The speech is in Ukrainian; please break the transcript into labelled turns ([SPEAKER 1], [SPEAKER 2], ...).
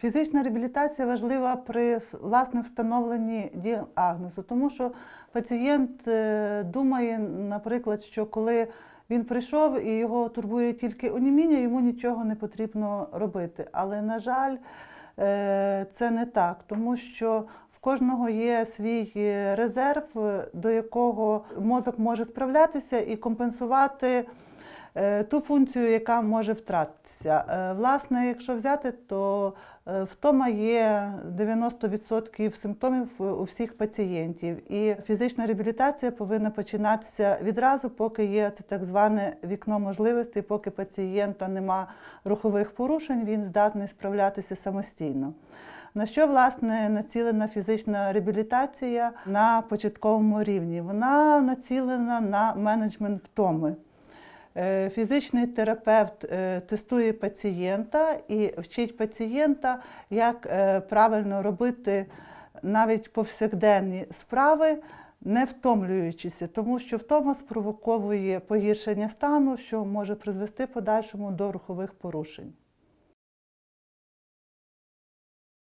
[SPEAKER 1] Фізична реабілітація важлива при власне встановленні діагнозу, тому що пацієнт е, думає, наприклад, що коли він прийшов і його турбує тільки оніміння, йому нічого не потрібно робити. Але, на жаль, е, це не так, тому що в кожного є свій е, резерв, до якого мозок може справлятися і компенсувати ту функцію, яка може втратитися. Е, Власне, якщо взяти, то е, втома є 90% симптомів у всіх пацієнтів. І фізична реабілітація повинна починатися відразу, поки є це так зване вікно можливостей, поки пацієнта нема рухових порушень, він здатний справлятися самостійно. На що власне націлена фізична реабілітація на початковому рівні? Вона націлена на менеджмент втоми. Е, Фізичний терапевт е, тестує пацієнта і вчить пацієнта, як е, правильно робити навіть повсякденні справи, не втомлюючися, тому що втома спровоковує погіршення стану, що може призвести подальшому до рухових порушень.